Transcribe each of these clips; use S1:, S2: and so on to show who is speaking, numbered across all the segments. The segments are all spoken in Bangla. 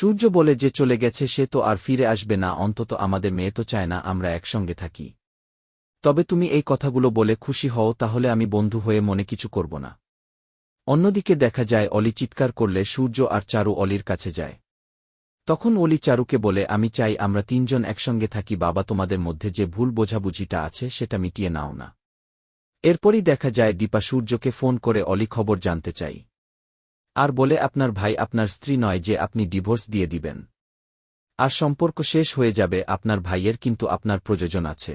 S1: সূর্য বলে যে চলে গেছে সে তো আর ফিরে আসবে না, অন্তত আমাদের মেয়ে তো চায় না আমরা একসঙ্গে থাকি। তবে তুমি এই কথাগুলো বলে খুশি হও, তাহলে আমি বন্ধু হয়ে মনে কিছু করব না। অন্যদিকে দেখা যায়, অলি চিৎকার করলে সূর্য আর চারু অলির কাছে যায়। তখন অলি চারুকে বলে, আমি চাই আমরা তিনজন একসঙ্গে থাকি, বাবা তোমাদের মধ্যে যে ভুল বোঝাবুঝিটা আছে সেটা মিটিয়ে নাও না। এরপরই দেখা যায়, দীপা সূর্যকে ফোন করে অলি খবর জানতে চাই। আর বলে আপনার ভাই আপনার স্ত্রী নয় যে আপনি ডিভোর্স দিয়ে দিবেন। আর সম্পর্ক শেষ হয়ে যাবে আপনার ভাইয়ের কিন্তু আপনার প্রয়োজন আছে।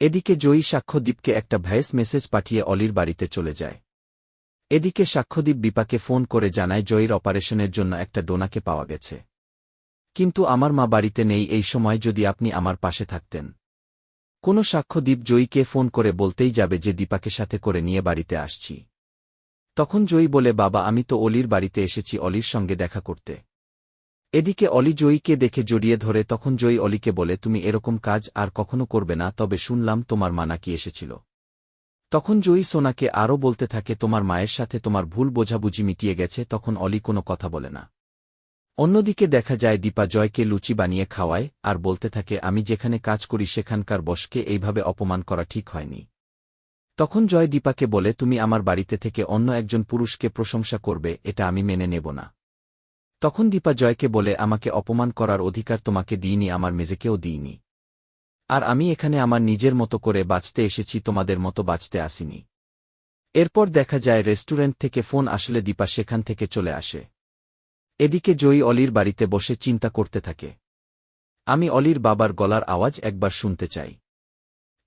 S1: এদিকে জয়ী সাক্ষ্যদীপকে একটা ভয়েস মেসেজ পাঠিয়ে অলির বাড়িতে চলে যায়। এদিকে সাক্ষ্যদীপ বিপাকে ফোন করে জানায় জয়ীর অপারেশনের জন্য একটা ডোনাকে পাওয়া গেছে। কিন্তু আমার মা বাড়িতে নেই, এই সময় যদি আপনি আমার পাশে থাকতেন। কোনো সাক্ষ্যদীপ জয়ীকে ফোন করে বলতেই যাবে যে দীপাকে সাথে করে নিয়ে বাড়িতে আসছি। তখন জয়ী বলে, বাবা, আমি তো অলির বাড়িতে এসেছি, অলির সঙ্গে দেখা করতে। এদিকে অলি জয়ীকে দেখে জড়িয়ে ধরে, তখন জয়ী অলিকে বলে, তুমি এরকম কাজ আর কখনো করবে না, তবে শুনলাম তোমার মা নাকি এসেছিল। তখন জয়ী সোনাকে আরও বলতে থাকে, তোমার মায়ের সাথে তোমার ভুল বোঝাবুঝি মিটিয়ে গেছে, তখন অলি কোনো কথা বলে না। অন্যদিকে দেখা যায়, দীপা জয়কে লুচি বানিয়ে খাওয়ায় আর বলতে থাকে, আমি যেখানে কাজ করি সেখানকার বসকে এইভাবে অপমান করা ঠিক হয়নি। তখন জয় দীপাকে বলে, তুমি আমার বাড়িতে থেকে অন্য একজন পুরুষকে প্রশংসা করবে, এটা আমি মেনে নেব না। তখন দীপা জয়কে বলে, আমাকে অপমান করার অধিকার তোমাকে দিইনি, আমার মেজেকেও দিইনি। আর আমি এখানে আমার নিজের মতো করে বাঁচতে এসেছি, তোমাদের মতো বাঁচতে আসিনি। এরপর দেখা যায়, রেস্টুরেন্ট থেকে ফোন আসলে দীপা সেখান থেকে চলে আসে। এদিকে জয়ী অলির বাড়িতে বসে চিন্তা করতে থাকে। আমি অলির বাবার গলার আওয়াজ একবার শুনতে চাই।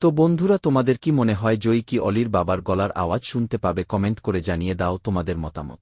S1: তো বন্ধুরা তোমাদের কি মনে হয় জয়ী কি অলির বাবার গলার আওয়াজ শুনতে পাবে কমেন্ট করে জানিয়ে দাও তোমাদের মতামত।